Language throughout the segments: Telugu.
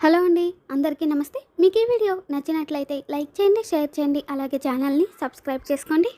హలో అండి అందరికీ నమస్తే. మీకు ఈ వీడియో నచ్చినట్లయితే లైక్ చేయండి షేర్ చేయండి అలాగే ఛానల్ని సబ్స్క్రైబ్ చేసుకోండి.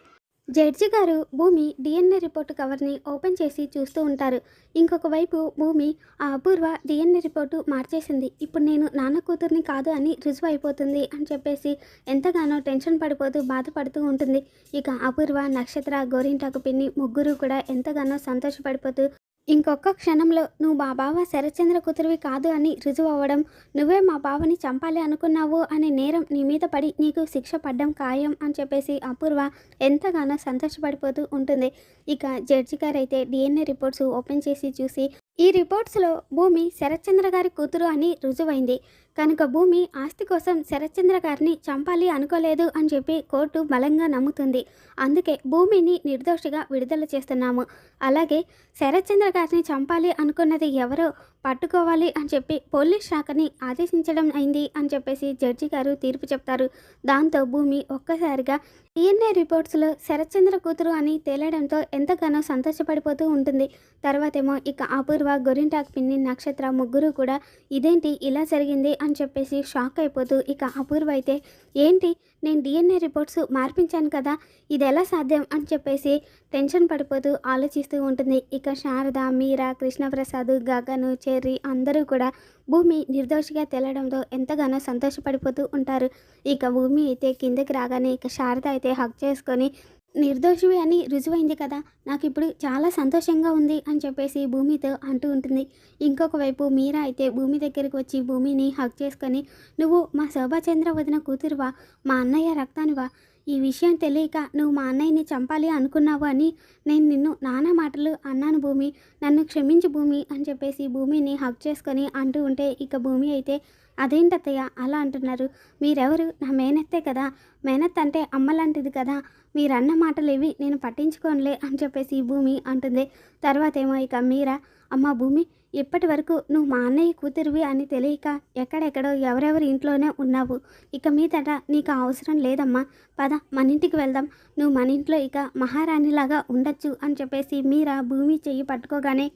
జడ్జి గారు భూమి డిఎన్ఏ రిపోర్టు కవర్ని ఓపెన్ చేసి చూస్తూ ఉంటారు. ఇంకొక వైపు భూమి ఆ అపూర్వ డిఎన్ఏ రిపోర్టు మార్చేసింది. ఇప్పుడు నేను నాన్న కూతుర్ని కాదు అని రుజువు అయిపోతుంది అని చెప్పేసి ఎంతగానో టెన్షన్ పడిపోతూ బాధపడుతూ ఉంటుంది. ఇక అపూర్వ నక్షత్ర గోరింటాకు పిన్ని ముగ్గురు కూడా ఎంతగానో సంతోషపడిపోతూ ఇంకొక క్షణంలో నువ్వు మా బావ శరత్చంద్ర కూతురివి కాదు అని రుజువు అవ్వడం నువ్వే మా బావని చంపాలి అనుకున్నావు అనే నేరం నీ మీద పడి నీకు శిక్ష పడ్డం ఖాయం అని చెప్పేసి అపూర్వ ఎంతగానో సంతోషపడిపోతూ ఉంటుంది. ఇక జడ్జి గారు అయితే డిఎన్ఏ రిపోర్ట్స్ ఓపెన్ చేసి చూసి ఈ రిపోర్ట్స్లో భూమి శరత్చంద్ర గారి కూతురు అని రుజువైంది. కనుక భూమి ఆస్తి కోసం శరత్చంద్ర గారిని చంపాలి అనుకోలేదు అని చెప్పి కోర్టు బలంగా నమ్ముతుంది. అందుకే భూమిని నిర్దోషిగా విడుదల చేస్తున్నాము. అలాగే శరత్చంద్ర గారిని చంపాలి అనుకున్నది ఎవరో పట్టుకోవాలి అని చెప్పి పోలీస్ శాఖని ఆదేశించడం అయింది అని చెప్పేసి జడ్జి గారు తీర్పు చెప్తారు. దాంతో భూమి ఒక్కసారిగా డిఎన్ఏ రిపోర్ట్స్లో శరత్చంద్ర కూతురు అని తేలడంతో ఎంతగానో సంతోషపడిపోతూ ఉంటుంది. తర్వాతేమో ఇక అపూర్వ గొరింటాక్ పిన్ని నక్షత్ర ముగ్గురు కూడా ఇదేంటి ఇలా జరిగింది అని చెప్పేసి షాక్ అయిపోతూ ఇక అపూర్వ అయితే ఏంటి? నేను డిఎన్ఏ రిపోర్ట్స్ మార్పించాను కదా ఇది ఎలా సాధ్యం అని చెప్పేసి టెన్షన్ పడిపోతూ ఆలోచిస్తూ ఉంటుంది. ఇక శారద మీరా కృష్ణప్రసాద్ గగను చెర్రి అందరూ కూడా భూమి నిర్దోషిగా తేలడంతో ఎంతగానో సంతోషపడిపోతూ ఉంటారు. ఇక భూమి అయితే కిందకి రాగానే ఇక శారద అయితే హక్ చేసుకొని నిర్దోషివి అని రుజువైంది కదా. నాకు ఇప్పుడు చాలా సంతోషంగా ఉంది అని చెప్పేసి భూమితో అంటూ ఉంటుంది. ఇంకొక వైపు మీరా అయితే భూమి దగ్గరికి వచ్చి భూమిని హక్ చేసుకొని నువ్వు మా శోభాచంద్ర వదిన కూతురువా? మా అన్నయ్య రక్తానివా? ఈ విషయం తెలియక నువ్వు మా అన్నయ్యని చంపాలి అనుకున్నావు అని నేను నిన్ను నానా మాటలు అన్నాను భూమి. నన్ను క్షమించు భూమి అని చెప్పేసి భూమిని హక్ చేసుకొని అంటూ ఉంటే ఇక భూమి అయితే అదేంటత్తయ్య అలా అంటున్నారు? మీరెవరు? నా మేనత్తే కదా. మేనత్ అంటే అమ్మ లాంటిది కదా. మీరన్న మాటలు ఇవి నేను పట్టించుకోనులే అని చెప్పేసి భూమి అంటుంది. తర్వాత ఏమో ఇక మీరా? అమ్మ భూమి ఇప్పటి వరకు నువ్వు మా అన్నయ్య కూతురివి అని తెలియక ఎక్కడెక్కడో ఎవరెవరి ఇంట్లోనే ఉన్నావు. ఇక మీదట నీకు అవసరం లేదమ్మా. పద మన ఇంటికి వెళ్దాం. నువ్వు మన ఇంట్లో ఇక మహారాణిలాగా ఉండొచ్చు అని చెప్పేసి మీరా భూమి చెయ్యి పట్టుకోగానే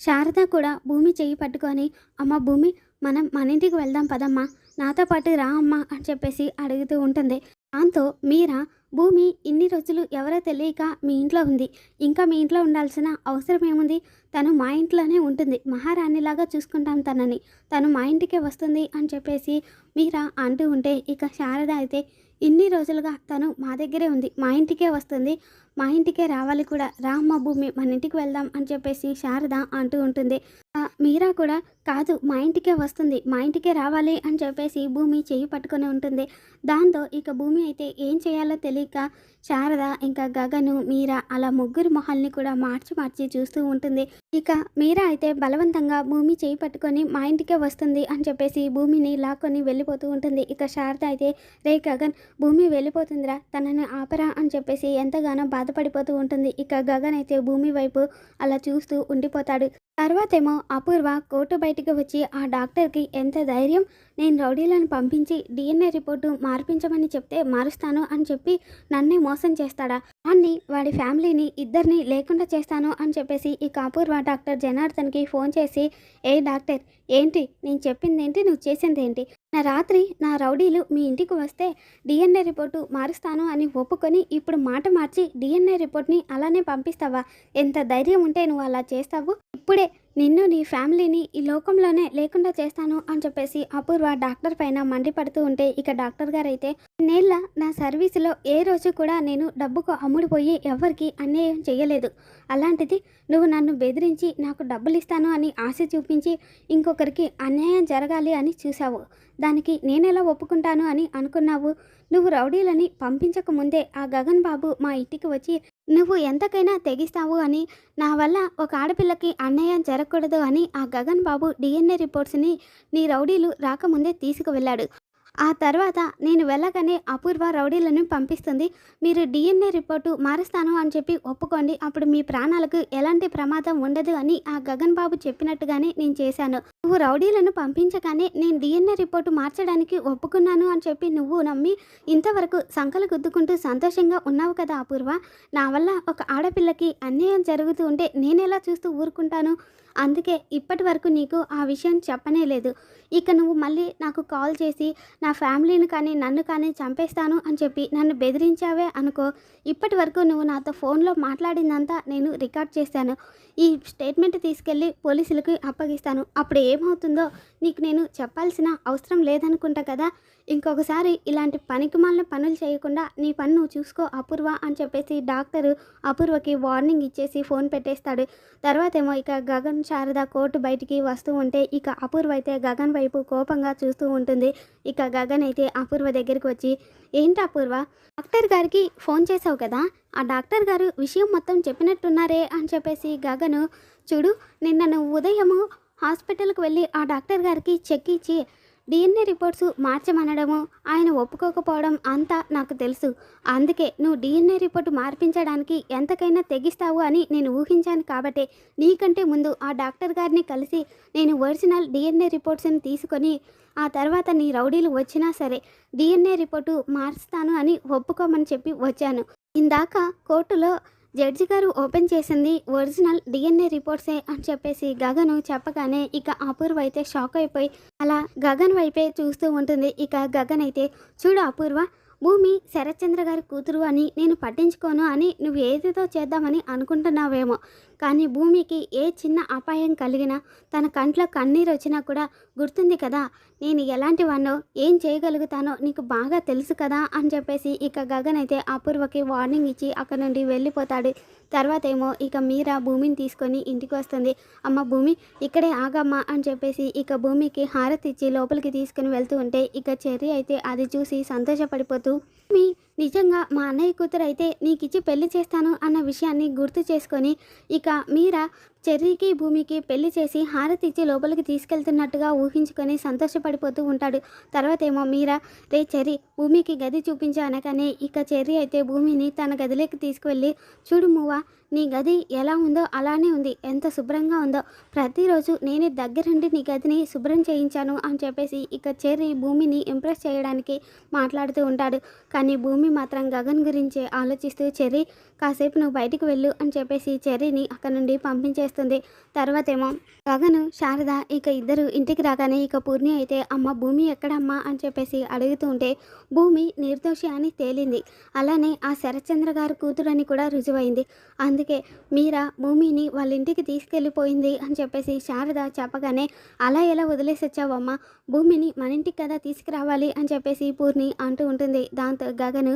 శారద కూడా భూమి చెయ్యి పట్టుకొని అమ్మ భూమి మనం మన ఇంటికి వెళ్దాం పదమ్మా. నాతో పాటు రా అమ్మా అని చెప్పేసి అడుగుతూ ఉంటుంది. దాంతో మీరా భూమి ఇన్ని రోజులు ఎవరో తెలియక మీ ఇంట్లో ఉంది. ఇంకా మీ ఇంట్లో ఉండాల్సిన అవసరం ఏముంది? తను మా ఇంట్లోనే ఉంటుంది. మహారాణిలాగా చూసుకుంటాం తనని. తను మా ఇంటికే వస్తుంది అని చెప్పేసి మీరా అంటూ ఉంటే ఇక శారద అయితే ఇన్ని రోజులుగా తను మా దగ్గరే ఉంది. మా ఇంటికే వస్తుంది. మా ఇంటికే రావాలి కూడా. రామ్మ భూమి మన ఇంటికి వెళ్దాం అని చెప్పేసి శారద అంటూ ఉంటుంది. మీరా కూడా కాదు మా ఇంటికే వస్తుంది. మా ఇంటికే రావాలి అని చెప్పేసి భూమి చెయ్యి పట్టుకొని ఉంటుంది. దాంతో ఇక భూమి అయితే ఏం చేయాలో తెలియక శారద ఇంకా గగను మీరా అలా ముగ్గురు మొహాల్ని కూడా మార్చి మార్చి చూస్తూ ఉంటుంది. ఇక మీరా అయితే బలవంతంగా భూమి చేయి పట్టుకొని మా ఇంటికే వస్తుంది అని చెప్పేసి భూమిని లాక్కొని వెళ్ళిపోతూ ఉంటుంది. ఇక శారద అయితే రే గగన్ భూమి వెళ్ళిపోతుందిరా. తనని ఆపరా అని చెప్పేసి ఎంతగానో బాధ బాధపడిపోతూ ఉంటుంది. ఇక గగన్ అయితే భూమి వైపు అలా చూస్తూ ఉండిపోతాడు. తర్వాతేమో అపూర్వ కోర్టు బయటకు వచ్చి ఆ డాక్టర్కి ఎంత ధైర్యం నేను రౌడీలను పంపించి డిఎన్ఏ రిపోర్టు మార్పించమని చెప్తే మారుస్తాను అని చెప్పి నన్నే మోసం చేస్తాడా? అన్ని వాడి ఫ్యామిలీని ఇద్దరిని లేకుండా చేస్తాను అని చెప్పేసి ఈ కాపూర్వా డాక్టర్ జనార్దన్కి ఫోన్ చేసి ఏ డాక్టర్ ఏంటి? నేను చెప్పింది ఏంటి నువ్వు చేసింది ఏంటి నా రాత్రి నా రౌడీలు మీ ఇంటికి వస్తే డిఎన్ఏ రిపోర్టు మారుస్తాను అని ఒప్పుకొని ఇప్పుడు మాట మార్చి డిఎన్ఏ రిపోర్ట్ని అలానే పంపిస్తావా? ఎంత ధైర్యం ఉంటే నువ్వు అలా చేస్తావు? ఇప్పుడే నిన్ను నీ ఫ్యామిలీని ఈ లోకంలోనే లేకుండా చేస్తాను అని చెప్పేసి అపూర్వ డాక్టర్ పైన మండిపడుతూ ఉంటే ఇక డాక్టర్ గారు అయితే నేళ్ళ నా సర్వీసులో ఏ రోజు కూడా నేను డబ్బుకు అమ్ముడుపోయి ఎవరికి అన్యాయం చేయలేదు అలాంటిది నువ్వు నన్ను బెదిరించి నాకు డబ్బులు ఇస్తాను అని ఆశ చూపించి ఇంకొకరికి అన్యాయం జరగాలి అని చూసావు దానికి నేనెలా ఒప్పుకుంటాను అని అనుకున్నావు? నువ్వు రౌడీలని పంపించక ముందే ఆ గగన్ బాబు మా ఇంటికి వచ్చి నువ్వు ఎంతకైనా తెగిస్తావు అని నా వల్ల ఒక ఆడపిల్లకి అన్యాయం జరగకూడదు అని ఆ గగన్ బాబు డిఎన్ఏ రిపోర్ట్స్ని నీ రౌడీలు రాకముందే తీసుకువెళ్ళాడు. ఆ తర్వాత నేను వెళ్ళగానే అపూర్వ రౌడీలను పంపిస్తుంది. మీరు డిఎన్ఏ రిపోర్టు మారుస్తాను అని చెప్పి ఒప్పుకోండి. అప్పుడు మీ ప్రాణాలకు ఎలాంటి ప్రమాదం ఉండదు అని ఆ గగన్ బాబు చెప్పినట్టుగానే నేను చేశాను. నువ్వు రౌడీలను పంపించగానే నేను డిఎన్ఏ రిపోర్టు మార్చడానికి ఒప్పుకున్నాను అని చెప్పి నువ్వు నమ్మి ఇంతవరకు సంకలు గుద్దుకుంటూ సంతోషంగా ఉన్నావు కదా అపూర్వ. నా వల్ల ఒక ఆడపిల్లకి అన్యాయం జరుగుతూ ఉంటే నేనెలా చూస్తూ ఊరుకుంటాను? అందుకే ఇప్పటి వరకు నీకు ఆ విషయం చెప్పనే లేదు. ఇక నువ్వు మళ్ళీ నాకు కాల్ చేసి నా ఫ్యామిలీని కానీ నన్ను కానీ చంపేస్తాను అని చెప్పి నన్ను బెదిరించావే అనుకో ఇప్పటి వరకు నువ్వు నాతో ఫోన్లో మాట్లాడిందంతా నేను రికార్డ్ చేశాను. ఈ స్టేట్మెంట్ తీసుకెళ్ళి పోలీసులకు అప్పగిస్తాను. అప్పుడు ఏమవుతుందో నీకు నేను చెప్పాల్సిన అవసరం లేదనుకుంటా కదా? ఇంకొకసారి ఇలాంటి పనికిమాలిన పనులు చేయకుండా నీ పని నువ్వు చూసుకో అపూర్వ అని చెప్పేసి డాక్టరు అపూర్వకి వార్నింగ్ ఇచ్చేసి ఫోన్ పెట్టేస్తాడు. తర్వాత ఏమో ఇక గగన్ శారద కోర్టు బయటికి వస్తూ ఉంటే ఇక అపూర్వ అయితే గగన్ వైపు కోపంగా చూస్తూ ఉంటుంది. ఇక గగన్ అయితే అపూర్వ దగ్గరికి వచ్చి ఏంటి అపూర్వ? డాక్టర్ గారికి ఫోన్ చేసావు కదా? ఆ డాక్టర్ గారు విషయం మొత్తం చెప్పినట్టున్నారే అని చెప్పేసి గగను చూడు నిన్న నువ్వు ఉదయము హాస్పిటల్కి వెళ్ళి ఆ డాక్టర్ గారికి చెక్ ఇచ్చి డిఎన్ఏ రిపోర్ట్స్ మార్చమనడము ఆయన ఒప్పుకోకపోవడం అంతా నాకు తెలుసు. అందుకే నువ్వు డిఎన్ఏ రిపోర్టు మార్పించడానికి ఎంతకైనా తెగిస్తావు అని నేను ఊహించాను కాబట్టే నీకంటే ముందు ఆ డాక్టర్ గారిని కలిసి నేను ఒరిజినల్ డిఎన్ఏ రిపోర్ట్స్ని తీసుకొని ఆ తర్వాత నీ రౌడీలు వచ్చినా సరే డిఎన్ఏ రిపోర్టు మార్చుతాను అని ఒప్పుకోమని చెప్పి వచ్చాను. ఇందాక కోర్టులో జడ్జి గారు ఓపెన్ చేసింది ఒరిజినల్ డిఎన్ఏ రిపోర్ట్సే అని చెప్పేసి గగను చెప్పగానే ఇక అపూర్వ అయితే షాక్ అయిపోయి అలా గగన్ వైపే చూస్తూ ఉంటుంది. ఇక గగన్ అయితే చూడు అపూర్వ భూమి శరత్చంద్ర గారి కూతురు అని నేను పట్టించుకోను అని నువ్వు ఏదేదో చేద్దామని అనుకుంటున్నావేమో. కానీ భూమికి ఏ చిన్న అపాయం కలిగినా తన కంట్లో కన్నీరు వచ్చినా కూడా గుర్తుంది కదా? నేను ఎలాంటి వాడినో ఏం చేయగలుగుతానో నీకు బాగా తెలుసు కదా? అని చెప్పేసి ఇక గగన్ అయితే అపూర్వకి వార్నింగ్ ఇచ్చి అక్కడ నుండి వెళ్ళిపోతాడు. తర్వాత ఏమో ఇక మీరా భూమిని తీసుకొని ఇంటికి వస్తుంది. అమ్మ భూమి ఇక్కడే ఆగమ్మా అని చెప్పేసి ఇక భూమికి హారతి ఇచ్చి లోపలికి తీసుకుని వెళ్తూ ఉంటే ఇక చెర్రీ అయితే అది చూసి సంతోషపడిపోతూ మీ నిజంగా మా అన్నయ్య కూతురు అయితే నీకు ఇచ్చి పెళ్ళి చేస్తాను అన్న విషయాన్ని గుర్తు చేసుకొని ఇక మీరా చెర్రీకి భూమికి పెళ్ళి చేసి హారతి ఇచ్చి లోపలికి తీసుకెళ్తున్నట్టుగా ఊహించుకొని సంతోషపడిపోతూ ఉంటాడు. తర్వాత ఏమో మీరా రే చెర్రీ భూమికి గది చూపించు అనగానే ఇక చెర్రీ అయితే భూమిని తన గదిలోకి తీసుకువెళ్ళి చూడు మువ్వా నీ గది ఎలా ఉందో అలానే ఉంది. ఎంత శుభ్రంగా ఉందో. ప్రతిరోజు నేనే దగ్గరుండి నీ గదిని శుభ్రం చేయించాను అని చెప్పేసి ఇక చెర్రీ భూమిని ఇంప్రెస్ చేయడానికి మాట్లాడుతూ ఉంటాడు. కానీ భూమి మాత్రం గగన్ గురించి ఆలోచిస్తూ చెర్రీ కాసేపు నువ్వు బయటికి వెళ్ళు అని చెప్పేసి చెర్రీని అక్కడ నుండి పంపించేస్తుంది తర్వాత ఏమో గగను శారద ఇక ఇద్దరు ఇంటికి రాగానే ఇక పూర్ణి అయితే అమ్మ భూమి ఎక్కడమ్మా? అని చెప్పేసి అడుగుతూ ఉంటే భూమి నిర్దోషి అని తేలింది. అలానే ఆ శరత్చంద్ర గారు కూతురని కూడా రుజువైంది. అందుకే మీరా భూమిని వాళ్ళ ఇంటికి తీసుకెళ్ళిపోయింది అని చెప్పేసి శారద చెప్పగానే అలా ఎలా వదిలేసి వచ్చావమ్మా భూమిని మన ఇంటికి కదా తీసుకురావాలి? అని చెప్పేసి పూర్ణి అంటూ ఉంటుంది. దాంతో గగను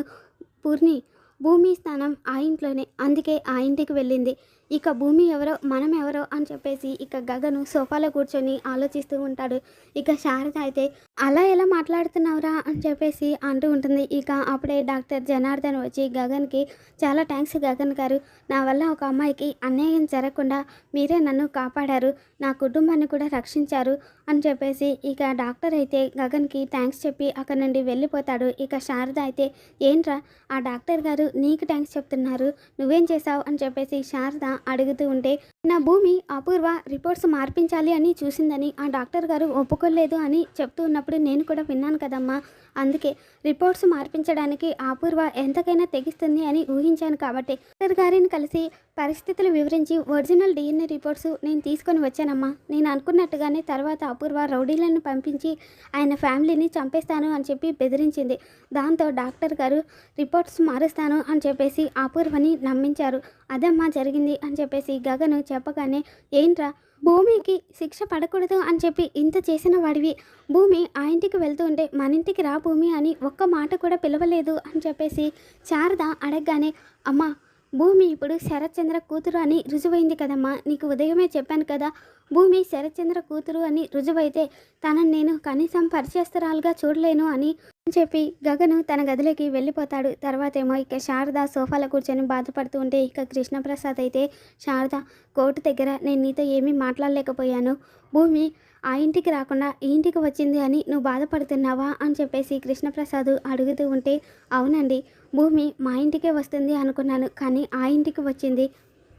పూర్ణి భూమి స్థానం ఆ ఇంట్లోనే. అందుకే ఆ ఇంటికి వెళ్ళింది. ఇక భూమి ఎవరో మనం ఎవరో అని చెప్పేసి ఇక గగను సోఫాలో కూర్చొని ఆలోచిస్తూ ఉంటాడు. ఇక శారద అయితే అలా ఎలా మాట్లాడుతున్నావురా? అని చెప్పేసి అంటూ ఉంటుంది. ఇక అప్పుడే డాక్టర్ జనార్దన్ వచ్చి గగన్కి చాలా థ్యాంక్స్ గగన్ గారు. నా వల్ల ఒక అమ్మాయికి అన్యాయం జరగకుండా మీరే నన్ను కాపాడారు. నా కుటుంబాన్ని కూడా రక్షించారు. అని చెప్పేసి ఇక డాక్టర్ అయితే గగన్కి థ్యాంక్స్ చెప్పి అక్కడ నుండి వెళ్ళిపోతాడు. ఇక శారద అయితే ఏంట్రా ఆ డాక్టర్ గారు నీకు థ్యాంక్స్ చెప్తున్నారు. నువ్వేం చేసావు అని చెప్పేసి శారద అడుగుతూ ఉంటే నా భూమి అపూర్వ రిపోర్ట్స్ మార్పించాలి అని చూసిందని ఆ డాక్టర్ గారు ఒప్పుకోలేదు అని చెప్తూ ఉన్నప్పుడు నేను కూడా విన్నాను కదమ్మా. అందుకే రిపోర్ట్స్ మార్పించడానికి అపూర్వ ఎంతకైనా తెగిస్తుంది అని ఊహించాను కాబట్టి డాక్టర్ గారిని కలిసి పరిస్థితులు వివరించి ఒరిజినల్ డిఎన్ఏ రిపోర్ట్స్ నేను తీసుకొని వచ్చానమ్మా. నేను అనుకున్నట్టుగానే తర్వాత అపూర్వ రౌడీలను పంపించి ఆయన ఫ్యామిలీని చంపేస్తాను అని చెప్పి బెదిరించింది. దాంతో డాక్టర్ గారు రిపోర్ట్స్ మారుస్తాను అని చెప్పేసి అపూర్వని నమ్మించారు. అదమ్మా జరిగింది అని చెప్పేసి గగను చెప్పగానే ఏంట్రా? భూమికి శిక్ష పడకూడదు అని చెప్పి ఇంత చేసిన వాడివి. భూమి ఆ ఇంటికి వెళ్తూ ఉంటే మన ఇంటికి రా భూమి అని ఒక్క మాట కూడా పిలవలేదు అని చెప్పేసి శారద అడగగానే అమ్మ భూమి ఇప్పుడు శరత్చంద్ర కూతురు అని రుజువైంది కదమ్మా. నీకు ఉదయమే చెప్పాను కదా భూమి శరత్చంద్ర కూతురు అని రుజువైతే తనని నేను కనీసం పరిచయస్తురాలుగా చూడలేను అని చెప్పి గగను తన గదిలోకి వెళ్ళిపోతాడు. తర్వాత ఏమో ఇక శారద సోఫాలో కూర్చొని బాధపడుతూ ఉంటే ఇక కృష్ణప్రసాద్ అయితే శారద కోర్టు దగ్గర నేను నీతో ఏమీ మాట్లాడలేకపోయాను. భూమి ఆ ఇంటికి రాకుండా ఈ ఇంటికి వచ్చింది అని నువ్వు బాధపడుతున్నావా అని చెప్పేసి కృష్ణప్రసాద్ అడుగుతూ ఉంటే అవునండి భూమి మా ఇంటికే వస్తుంది అనుకున్నాను కానీ ఆ ఇంటికి వచ్చింది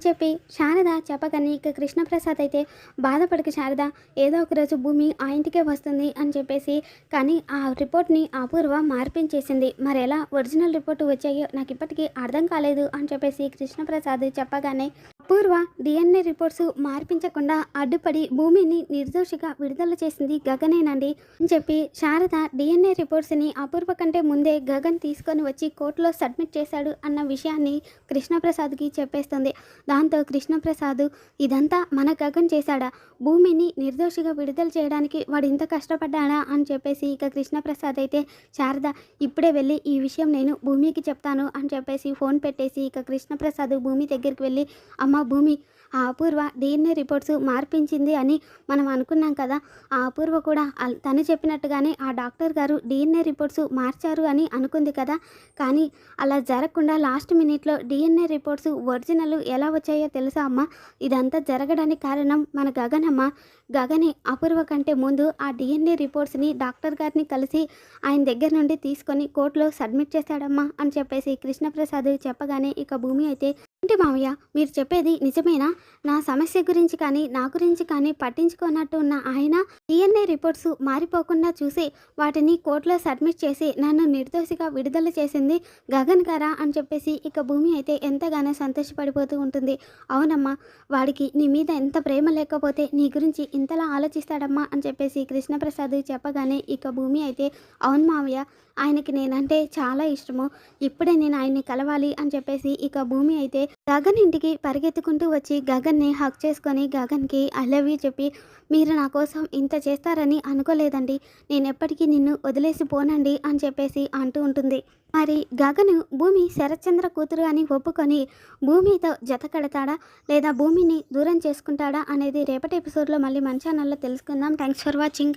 చెప్పి శారద చెప్పగానే ఇక కృష్ణప్రసాద్ అయితే బాధపడక శారద ఏదో ఒక రోజు భూమి ఆ ఇంటికే వస్తుంది అని చెప్పేసి కానీ ఆ రిపోర్ట్ని అపూర్వ మార్పించేసింది. మరి ఎలా ఒరిజినల్ రిపోర్ట్ వచ్చాయో నాకు ఇప్పటికీ అర్థం కాలేదు అని చెప్పేసి కృష్ణప్రసాద్ చెప్పగానే అపూర్వ డిఎన్ఏ రిపోర్ట్స్ మార్పించకుండా అడ్డుపడి భూమిని నిర్దోషిగా విడుదల చేసింది గగనేనండి అని చెప్పి శారద డిఎన్ఏ రిపోర్ట్స్ని అపూర్వ కంటే ముందే గగన్ తీసుకొని వచ్చి కోర్టులో సబ్మిట్ చేశాడు అన్న విషయాన్ని కృష్ణప్రసాద్కి చెప్పేస్తుంది. దాంతో కృష్ణప్రసాద్ ఇదంతా మన గగన్ చేశాడా? భూమిని నిర్దోషిగా విడుదల చేయడానికి వాడు ఇంత కష్టపడ్డాడా? అని చెప్పేసి ఇక కృష్ణప్రసాద్ అయితే శారద ఇప్పుడే వెళ్ళి ఈ విషయం నేను భూమికి చెప్తాను అని చెప్పేసి ఫోన్ పెట్టేసి ఇక కృష్ణప్రసాద్ భూమి దగ్గరికి వెళ్ళి అమ్మ భూమి ఆ అపూర్వ డిఎన్ఏ రిపోర్ట్స్ మార్పించింది అని మనం అనుకున్నాం కదా. ఆ అపూర్వ కూడా తను చెప్పినట్టుగానే ఆ డాక్టర్ గారు డిఎన్ఏ రిపోర్ట్స్ మార్చారు అని అనుకుంది కదా. కానీ అలా జరగకుండా లాస్ట్ మినిట్లో డిఎన్ఏ రిపోర్ట్స్ ఒరిజినల్ ఎలా వచ్చాయో తెలుసా అమ్మ? ఇదంతా జరగడానికి కారణం మన గగనమ్మ గగనే అపూర్వ కంటే ముందు ఆ డిఎన్ఏ రిపోర్ట్స్ని డాక్టర్ గారిని కలిసి ఆయన దగ్గర నుండి తీసుకొని కోర్టులో సబ్మిట్ చేశాడమ్మా అని చెప్పేసి కృష్ణప్రసాద్ చెప్పగానే ఇక భూమి అయితే ఏంటి మామయ్య మీరు చెప్పేది నిజమేనా? నా సమస్య గురించి కానీ నా గురించి కానీ పట్టించుకోనట్టు ఉన్న ఆయన డిఎన్ఏ రిపోర్ట్స్ మారిపోకుండా చూసి వాటిని కోర్టులో సబ్మిట్ చేసి నన్ను నిర్దోషిగా విడుదల చేసింది గగన్ గారా అని చెప్పేసి ఇక భూమి అయితే ఎంతగానో సంతోషపడిపోతూ ఉంటుంది. అవునమ్మా వాడికి నీ మీద ఎంత ప్రేమ లేకపోతే నీ గురించి ఇంతలా ఆలోచిస్తాడమ్మా అని చెప్పేసి కృష్ణప్రసాద్ చెప్పగానే ఇక భూమి అయితే అవును మావయ్య ఆయనకి నేనంటే చాలా ఇష్టము. ఇప్పుడే నేను ఆయన్ని కలవాలి అని చెప్పేసి ఇక భూమి అయితే గగన్ ఇంటికి పరిగెత్తుకుంటూ వచ్చి గగన్ని హక్ చేసుకొని గగన్కి ఐ లవ్ యూ చెప్పి మీరు నా కోసం ఇంత చేస్తారని అనుకోలేదండి. నేను ఎప్పటికీ నిన్ను వదిలేసి పోనండి అని చెప్పేసి అంటూ ఉంటుంది. మరి గగను భూమి శరత్చంద్ర కూతురు అని ఒప్పుకొని భూమితో జత కడతాడా? లేదా భూమిని దూరం చేసుకుంటాడా? అనేది రేపటి ఎపిసోడ్లో మళ్ళీ మంచి ఛానల్లో తెలుసుకుందాం. Thanks for watching